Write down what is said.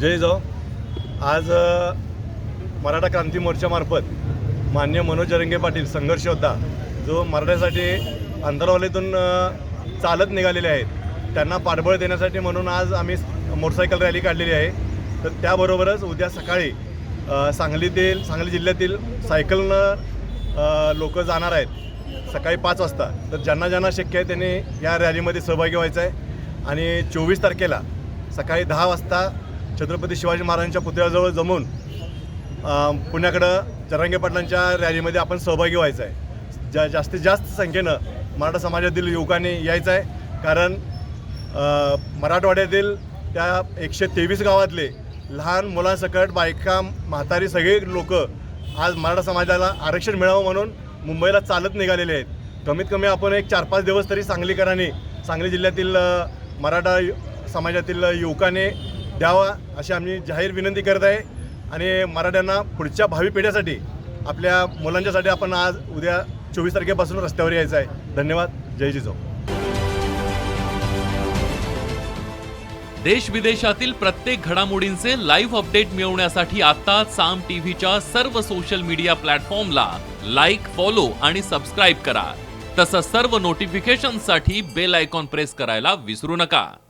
जय जाव आज मराठा क्रांती मोर्चामार्फत मान्य मनोज रंगे पाटील संघर्ष होता जो मराठ्यासाठी अंतरावलीतून चालत निघालेले आहेत त्यांना पाठबळ देण्यासाठी म्हणून आज आम्ही मोटरसायकल रॅली काढलेली आहे. तर त्याबरोबरच उद्या सकाळी सांगलीतील सांगली जिल्ह्यातील सायकलनं लोक जाणार आहेत सकाळी पाच वाजता. तर ज्यांना ज्यांना शक्य आहे त्यांनी या रॅलीमध्ये सहभागी व्हायचं आहे. आणि चोवीस तारखेला सकाळी दहा वाजता छत्रपती शिवाजी महाराजांच्या पुतळ्याजवळ जमून पुण्याकडं जरांगे पाटलांच्या रॅलीमध्ये आपण सहभागी व्हायचं आहे. जा जास्तीत जास्त संख्येनं मराठा समाजातील युवकांनी यायचं आहे. कारण मराठवाड्यातील त्या एकशे तेवीस गावातले लहान मुलांसकट बायका म्हातारी सगळे लोक आज मराठा समाजाला आरक्षण मिळावं म्हणून मुंबईला चालत निघालेले आहेत. कमीत कमी आपण एक चार पाच दिवस तरी सांगलीकरांनी सांगली जिल्ह्यातील मराठा यु- समाजातील युवकांनी द्यावा अशी आम्ही जाहीर विनंती करत आहे. आणि मराठ्यांना पुढच्या भावी पिढ्यासाठी आपल्या मुलांच्यासाठी आपण आज उद्या चोवीस तारखेपासून रस्त्यावर यायचं आहे. धन्यवाद. जय जिजाऊ. देश विदेशातील प्रत्येक घडामोडींचे लाईव्ह अपडेट मिळवण्यासाठी आता साम टीव्हीच्या सर्व सोशल मीडिया प्लॅटफॉर्मला लाईक फॉलो आणि सबस्क्राईब करा. तसंच सर्व नोटिफिकेशनसाठी बेल आयकॉन प्रेस करायला विसरू नका.